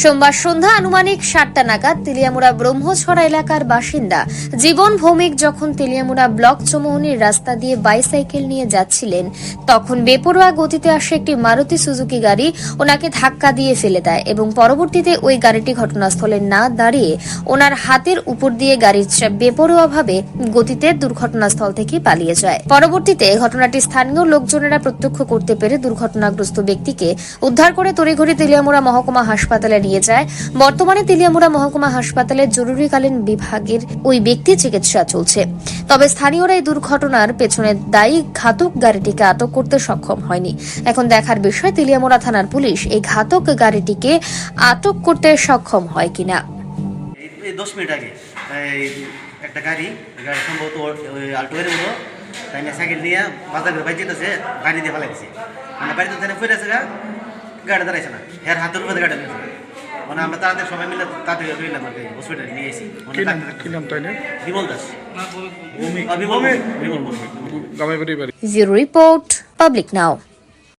সোমবার সন্ধ্যা আনুমানিক সাতটা নাগাদ তেলিয়ামুড়া ব্রহ্মছড়া এলাকার বাসিন্দা জীবন ভৌমিক যখন তেলিয়ামুড়া ব্লক চৌমুহনির রাস্তা দিয়ে বাইসাইকেল নিয়ে যাচ্ছিলেন, তখন বেপরোয়া গতিতে আসে একটি মারুতি সুজুকি গাড়ি, ওনাকে ধাক্কা দিয়ে ফেলে দেয় এবং পরবর্তীতে ওই গাড়িটি ঘটনাস্থলে না দাঁড়িয়ে ওনার হাতের উপর দিয়ে গাড়ির বেপরোয়াভাবে গতিতে দুর্ঘটনাস্থল থেকে পালিয়ে যায়। পরবর্তীতে ঘটনাটি স্থানীয় লোকজনেরা প্রত্যক্ষ করতে পেরে দুর্ঘটনাগ্রস্ত ব্যক্তিকে উদ্ধার করে তড়িঘড়ি তেলিয়ামুড়া মহকুমা হাসপাতালে নিয়ে যায়, বর্তমানে তেলিয়ামুড়া মহকুমা হাসপাতালের জরুরিকালীন বিভাগের ওই ব্যক্তি চিকিৎসা চলছে। তবে স্থানীয়রা এই দুর্ঘটনার পেছনে দায়ী ঘাতক গাড়িটিকে আটক করতে সক্ষম হয়নি। এখন দেখার বিষয়, তেলিয়ামুড়া থানার পুলিশ এই ঘাতক গাড়িটিকে আটক করতে সক্ষম হয় কিনা। দশ মিনিট আগে একটা গাড়ি গাড়ি সম্ভবত আল্টো গাড়ি মতো তাই সাইকেল নিয়ে বাজার যেতেছে, গাড়ি দিয়ে মানে বাড়িতে গাড়ি দাঁড়াইছে না। হাতের উপরে গাড়ি মানে আমরা তাদের সবাই মিলে তাদের রইলাম আর কি হসপিটালে নিয়ে এসেছি কি নাম ডাক্তার- কি নাম তাই না বিমল দাস বিমল বিমল বিমল গ্রামের বাড়ি বাড়ি। ব্যুরো রিপোর্ট পাবলিক নাও